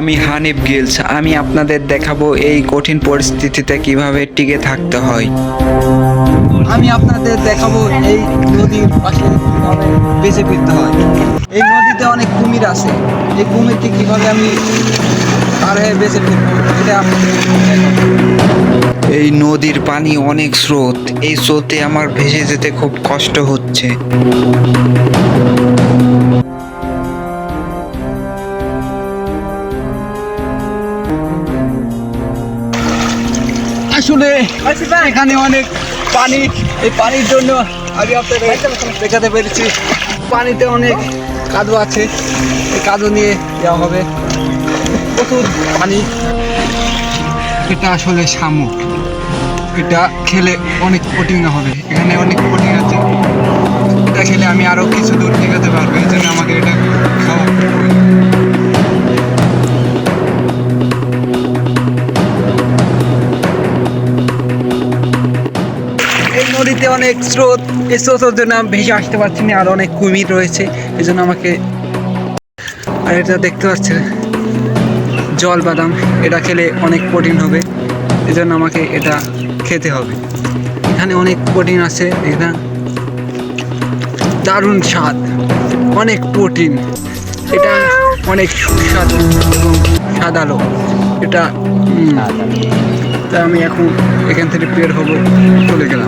আমি হানিফ গিলস আমি আপনাদের দেখাবো এই কঠিন পরিস্থিতিতে কীভাবে টিকে থাকতে হয়। আমি আপনাদের দেখাবো এই নদীর পাশে কীভাবে বেঁচে ফিরতে হয়। এই নদীতে অনেক কুমির আছে। এই কুমিরকে কীভাবে আমি পার হয়ে বেঁচে ফিরবো এটা আপনাদের এই নদীর পানি অনেক স্রোত। এই স্রোতে আমার ভেসে যেতে খুব কষ্ট হচ্ছে। আসলে এখানে অনেক পানি এই পানির জন্য আমি আপনাদের দেখাতে পেরেছি। পানিতে অনেক কাদু আছে। এই কাদো নিয়ে যাওয়া হবে। প্রচুর পানি। এটা আসলে শামুক। এটা খেলে অনেক প্রোটিন হবে। এখানে অনেক প্রোটিন আছে। এটা খেলে আমি আরও কিছু দূর এই নদীতে অনেক স্রোত, এই স্রোতের জন্য আমি ভেসে আসতে পারছি না, আর অনেক কুমির রয়েছে এই জন্য আমাকে আর এটা দেখতে পাচ্ছেন জল বাদাম এটা খেলে অনেক প্রোটিন হবে এই জন্য আমাকে এটা খেতে হবে। এখানে অনেক প্রোটিন আছে, এটা দারুণ স্বাদ, অনেক প্রোটিন এটা অনেক সুস্বাদু এবং সাদালো, এটা তা আমি এখন এখান থেকে বের হব, চলে গেলাম।